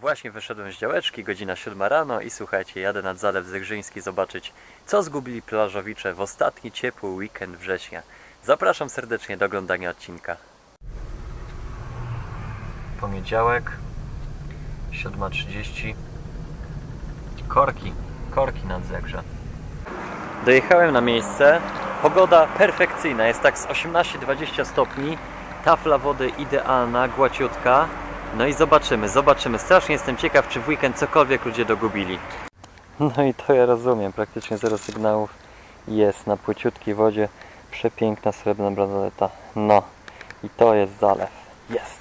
Właśnie wyszedłem z działeczki, godzina 7 rano i słuchajcie, jadę nad Zalew Zegrzyński zobaczyć, co zgubili plażowicze w ostatni ciepły weekend września. Zapraszam serdecznie do oglądania odcinka. Poniedziałek, 7.30. Korki, korki nad Zegrze. Dojechałem na miejsce. Pogoda perfekcyjna, jest tak z 18-20 stopni. Tafla wody idealna, głaciutka. No i zobaczymy, zobaczymy. Strasznie jestem ciekaw, czy w weekend cokolwiek ludzie dogubili. No i to ja rozumiem, praktycznie zero sygnałów jest na płyciutkiej wodzie. Przepiękna srebrna bransoleta. No i to jest zalew. Jest.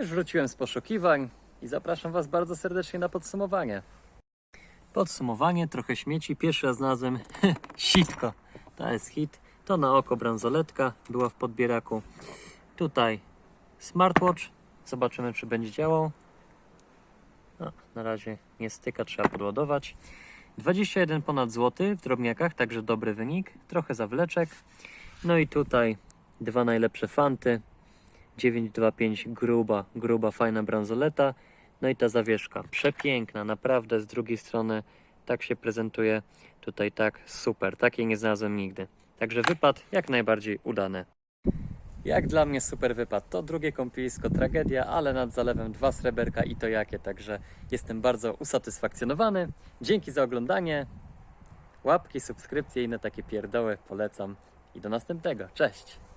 Już wróciłem z poszukiwań i zapraszam Was bardzo serdecznie na podsumowanie. Podsumowanie, trochę śmieci. Pierwszy raz znalazłem sitko. To jest hit. To na oko bransoletka była w podbieraku. Tutaj smartwatch. Zobaczymy, czy będzie działał. No, na razie nie styka, trzeba podładować. 21 ponad złoty w drobniakach, także dobry wynik. Trochę zawleczek. No i tutaj dwa najlepsze fanty. 925 gruba, gruba, fajna bransoleta. No i ta zawieszka, przepiękna, naprawdę z drugiej strony tak się prezentuje. Tutaj tak, super, takiej nie znalazłem nigdy. Także wypad jak najbardziej udany. Jak dla mnie super wypad. To drugie kąpielisko tragedia, ale nad zalewem dwa sreberka i to jakie, także jestem bardzo usatysfakcjonowany. Dzięki za oglądanie. Łapki, subskrypcje i inne takie pierdoły polecam. I do następnego. Cześć!